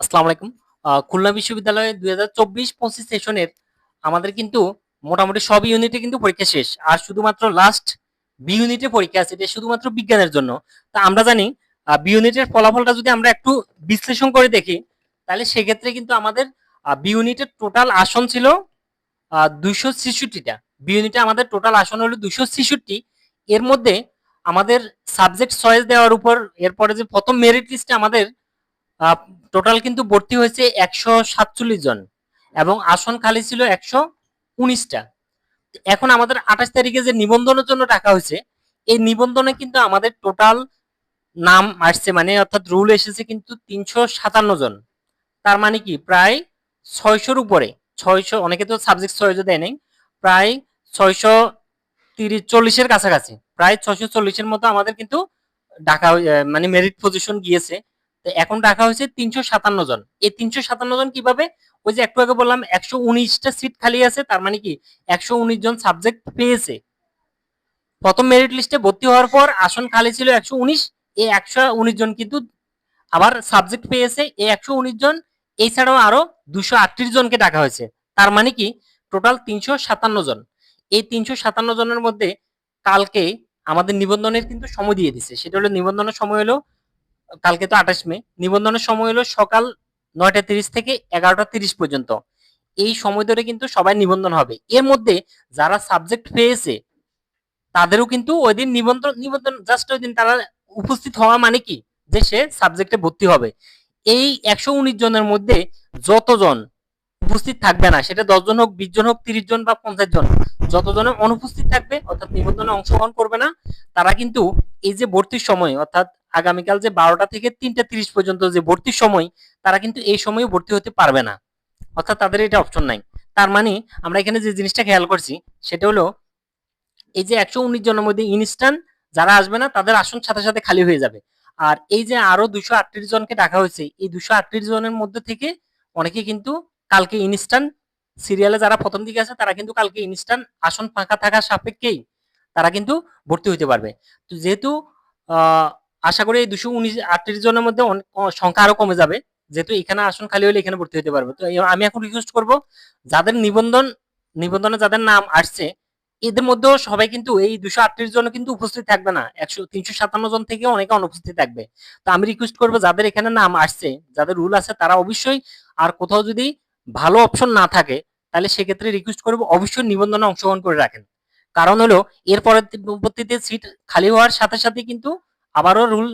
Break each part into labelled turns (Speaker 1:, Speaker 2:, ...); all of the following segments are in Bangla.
Speaker 1: আসসালামু আলাইকুম। খুলনা বিশ্ববিদ্যালয়ে দুই হাজার চব্বিশ পঁচিশ সেশনের আমাদের কিন্তু মোটামুটি সব ইউনিটে কিন্তু পরীক্ষা শেষ। আর শুধুমাত্র লাস্ট বি ইউনিটে পরীক্ষা আছে, এটা শুধুমাত্র বিজ্ঞানের জন্য। তা আমরা জানি বি ইউনিটের ফলাফলটা যদি আমরা একটু বিশ্লেষণ করে দেখি, তাহলে সেক্ষেত্রে কিন্তু আমাদের বি ইউনিটের টোটাল আসন ছিল দুইশো ছেষট্টিটা। বি ইউনিটে আমাদের টোটাল আসন হলো দুইশো ছেষট্টি। এর মধ্যে আমাদের সাবজেক্ট চয়েস দেওয়ার উপর, এরপরে যে প্রথম মেরিট লিস্টে আমাদের টোটাল কিন্তু ভর্তি হয়েছে একশো সাতচল্লিশ জন এবং আসন খালি ছিল একশো উনিশটা। এখন আমাদের আঠাশ তারিখে যে নিবন্ধনের জন্য টাকা হয়েছে, এই নিবন্ধনে কিন্তু আমাদের টোটাল নাম আসছে মানে অর্থাৎ রুল এসেছে কিন্তু তিনশো সাতান্ন জন। তার মানে কি? প্রায় ছয়শোর উপরে, ছয়শো, অনেকে তো সাবজেক্ট ছয়শো দেয় নাই, প্রায় ছয়শো তিরিশ চল্লিশের কাছাকাছি, প্রায় ছয়শো চল্লিশের মতো আমাদের কিন্তু হয়ে- মানে মেরিট পজিশন গিয়েছে। এখন ডাকা হয়েছে তিনশো সাতান্ন জন। এই তিনশো সাতান্ন জন কীভাবে? ওই যে একটু আগে বললাম, একশো উনিশটা সিট খালি আছে, তার মানে কি? একশো উনিশ জন সাবজেক্ট পেয়েছে। প্রথম মেরিট লিস্টে ভর্তি হওয়ার পর আসন খালি ছিল একশো উনিশ, এই একশো উনিশ জন কিন্তু আবার সাবজেক্ট পেয়েছে, এই একশো উনিশ জন, এছাড়াও আরও দুশো আটত্রিশ জনকে ডাকা হয়েছে। তার মানে কি? টোটাল তিনশো সাতান্ন জন। এই তিনশো সাতান্ন জনের মধ্যে কালকে আমাদের নিবন্ধনের কিন্তু সময় দিয়ে দিছে। সেটা হলো নিবন্ধনের সময় হলো কালকে তো আঠাশ মে, নিবন্ধনের সময় হলো সকাল নয়টা তিরিশ থেকে এগারোটা তিরিশ পর্যন্ত। এই সময় ধরে কিন্তু সবাই নিবন্ধন হবে। এর মধ্যে যারা সাবজেক্ট পেয়েছে, তাদেরও কিন্তু ওই দিন নিবন্ধন নিবন্ধন জাস্ট ওই দিন তারা উপস্থিত হওয়া মানে কি? যে সে সাবজেক্টে ভর্তি হবে। এই একশো উনিশ জনের মধ্যে যতজন উপস্থিত থাকবে না, সেটা দশ জন হোক, বিশ জন হোক, তিরিশ জন বা পঞ্চাশ জন, যতজনের অনুপস্থিত থাকবে, অর্থাৎ নিবন্ধনে অংশগ্রহণ করবে না, তারা কিন্তু এই যে ভর্তির সময়, অর্থাৎ আগামীকাল যে বারোটা থেকে তিনটা তিরিশ পর্যন্ত যে ভর্তির সময়, তারা কিন্তু এই সময়ে ভর্তি হতে পারবে না। অর্থাৎ তাদের এটা অপশন নাই। তার মানে আমরা এখানে যে জিনিসটা খেয়াল করছি, সেটা হলো এই যে একশো উনিশ জনের মধ্যে ইনস্ট্যান্ট যারা আসবে না, তাদের আসন সাথে সাথে খালি হয়ে যাবে। আর এই যে আরও দুশো আটত্রিশ জনকে ডাকা হয়েছে, এই দুশো আটত্রিশ জনের মধ্যে থেকে অনেকে কিন্তু কালকে ইনস্ট্যান্ট সিরিয়ালে যারা প্রথম দিকে আছে, তারা কিন্তু কালকে ইনস্ট্যান্ট আসন ফাঁকা থাকার সাপেক্ষেই তারা কিন্তু ভর্তি হইতে পারবে। তো যেহেতু আশা করি এই দুশো উনিশ, আটত্রিশ জনের মধ্যে সংখ্যা আরও কমে যাবে। যেহেতু এখানে আসন খালি হলে এখানে ভর্তি হতে পারবে। তো আমি এখন রিকোয়েস্ট করব, যাদের নিবন্ধন, নিবন্ধনে যাদের নাম আসছে, এদের মধ্যেও সবাই কিন্তু এই দুশো আটত্রিশ জন কিন্তু উপস্থিত থাকবে না। একশো, তিনশো সাতান্ন জন থেকে অনেকে অনুপস্থিত থাকবে। তো আমি রিকোয়েস্ট করব, যাদের এখানে নাম আসছে, যাদের রুল আছে, তারা অবশ্যই আর কোথাও যদি ভালো অপশন না থাকে, তাহলে সেক্ষেত্রে রিকোয়েস্ট করব, অবশ্যই নিবন্ধনে অংশগ্রহণ করে রাখেন। কারণ হলো, এর পরবর্তীতে সিট খালি হওয়ার সাথে সাথে কিন্তু আবারও রুল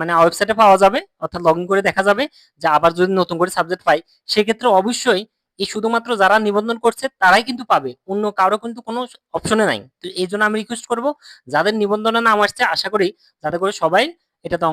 Speaker 1: মানে ওয়েবসাইটে পাওয়া যাবে, অর্থাৎ লগ করে দেখা যাবে যে আবার যদি নতুন করে সাবজেক্ট পাই, সেক্ষেত্রে অবশ্যই এই শুধুমাত্র যারা নিবন্ধন করছে তারাই কিন্তু পাবে। অন্য কারও কিন্তু কোনো অপশনে নাই। তো এই জন্য আমি রিকোয়েস্ট করব, যাদের নিবন্ধনের নাম আসছে, আশা করি যাতে করে সবাই এটাতে